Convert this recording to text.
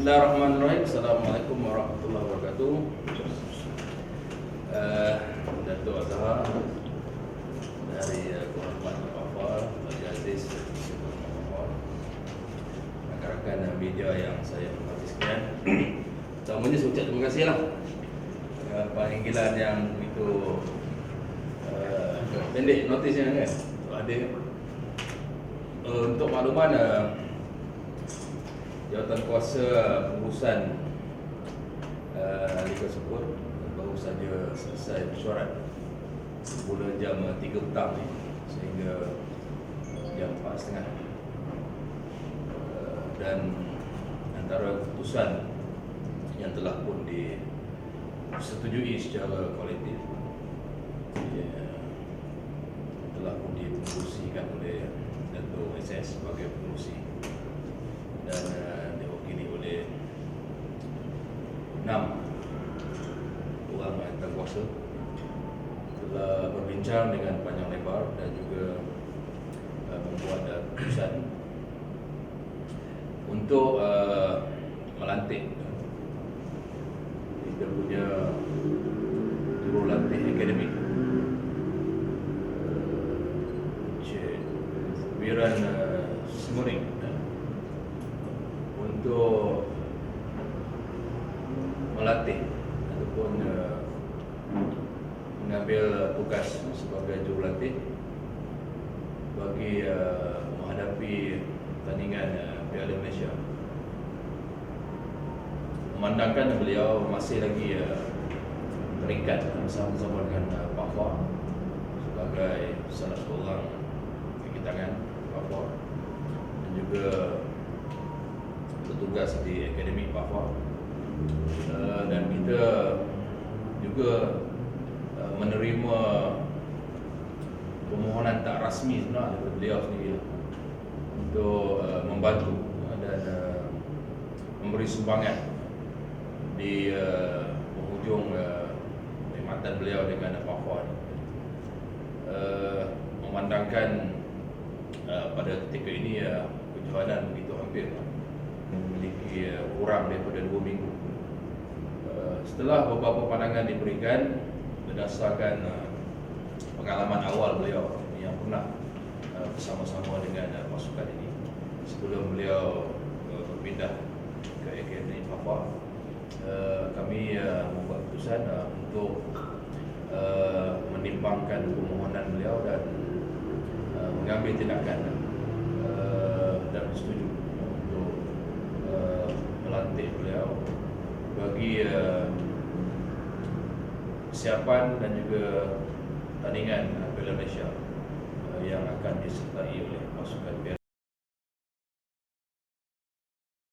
Bismillahirrahmanirrahim. Assalamualaikum warahmatullahi wabarakatuh. Uh, Datuk Azhar dari Kehormatan Kafal, Haji Aziz rakan-rakan uh, media yang saya hormati sekalian. Pertamanya saya ucap terima kasih lah uh, panggilan yang begitu uh, pendek notisnya kan. Ada uh, untuk makluman uh, jawatan kuasa pengurusan uh, Sepur baru saja selesai mesyuarat Mula jam 3 petang ni Sehingga jam 4.30 uh, Dan antara keputusan yang telah pun disetujui secara kolektif ya, telah pun dipengurusikan oleh Dato' SS sebagai pengurusi dan uh, diwakili oleh enam orang kuasa telah berbincang dengan panjang lebar dan juga uh, membuat uh, keputusan untuk uh, melantik. Kita punya jurulatih akademik. Wiran uh, Semuring untuk melatih ataupun uh, mengambil tugas sebagai jurulatih bagi uh, menghadapi pertandingan uh, Piala Malaysia. Memandangkan beliau masih lagi uh, terikat bersama-sama dengan uh, Pak Fah sebagai salah seorang kaki tangan Pak Fah dan juga bertugas di Akademi Papa uh, dan kita juga uh, menerima permohonan tak rasmi sebenarnya daripada beliau sendiri untuk uh, membantu uh, dan uh, memberi sumbangan di uh, penghujung uh, perkhidmatan beliau dengan Papa ni. Uh, memandangkan uh, pada ketika ini uh, kejohanan begitu hampir memiliki uh, kurang daripada dua minggu. Setelah beberapa pandangan diberikan berdasarkan uh, pengalaman awal beliau yang pernah uh, bersama-sama dengan uh, pasukan ini sebelum beliau berpindah ke Akademi Papa, uh, kami membuat keputusan untuk menimbangkan permohonan beliau dan mengambil tindakan dan setuju untuk melantik beliau bagi uh, persiapan dan juga tandingan uh, Piala Malaysia uh, yang akan disertai oleh pasukan Piala